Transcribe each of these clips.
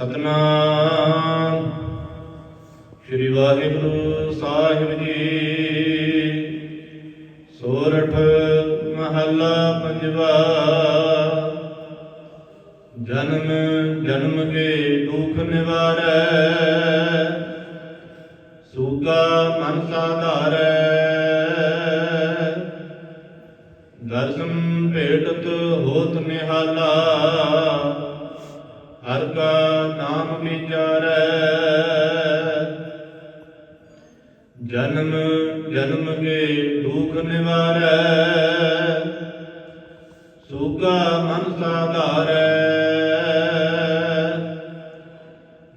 ਸਤਨਾਮ। ਸ੍ਰੀ ਵਾਹਿਗੁਰੂ ਸਾਹਿਬ ਜੀ। ਸੋਰਠ ਮਹੱਲਾ ਪੰਜਵਾ। ਜਨਮ ਜਨਮ ਕੇ ਦੁਖ ਨਿਵਾਰੈ। ਸੂਗਾ ਮਨ ਸਾਧਾਰੈ ਦਰਸ਼ਨ ਭੇਟਤ ਹੋਤ ਨਿਹਾਲਾ। ਹਰ ਕਾ ਨਾਮ ਵਿਚਾਰੈ। ਜਨਮ ਜਨਮ ਕੇ ਦੁਖ ਨਿਵਾਰੈ। ਸੂਗਾ ਮਨ ਸਾਧਾਰੈ।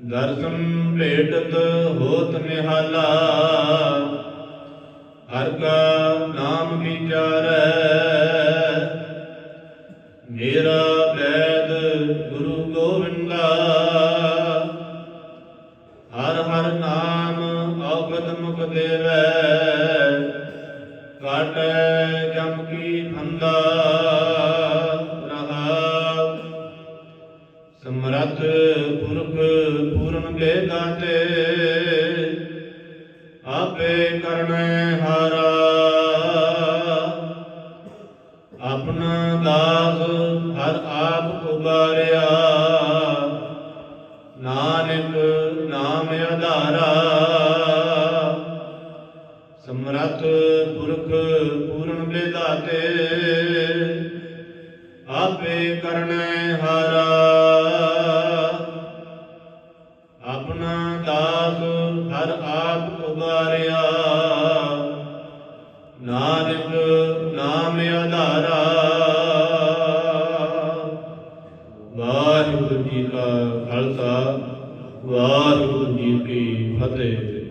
ਦਰਸ਼ਨ ਭੇਟਤ ਹੋਤ ਨਿਹਾਲਾ। ਹਰ ਕਾ ਨਾਮ ਵਿਚਾਰੈ। ਮੇਰਾ ਹਰ ਹਰ ਨਾਮ ਔਗਦ ਮੁਖ ਦੇਵੈ। ਕਾਟੈ ਜਮ ਕੀ ਫੰਦਾ ਰਹਾ। ਸਮਰਥ ਪੁਰਖ ਪੂਰਨ ਬੇਦਾਤੇ ਆਪੇ ਕਰਨੈ ਹਾਰਾ। ਆਪਣਾ ਦਾਸ ਹਰ ਆਪ ਉਬਾਰਿਆ। ਪੁਰਖ ਪੂਰਨ ਬੇਦਾਤੇ ਆਪੇ ਕਰਨੈ ਹਾਰਾ। ਆਪਣਾ ਦਾਸ ਹਰ ਆਪ ਉਬਾਰਿਆ ਨਾਨਕ ਨਾਮ ਆਧਾਰਾ। ਵਾਹਿਗੁਰੂ ਜੀ ਕਾ ਖਾਲਸਾ, ਵਾਹਿਗੁਰੂ ਜੀ ਕੀ ਫਤਿਹ।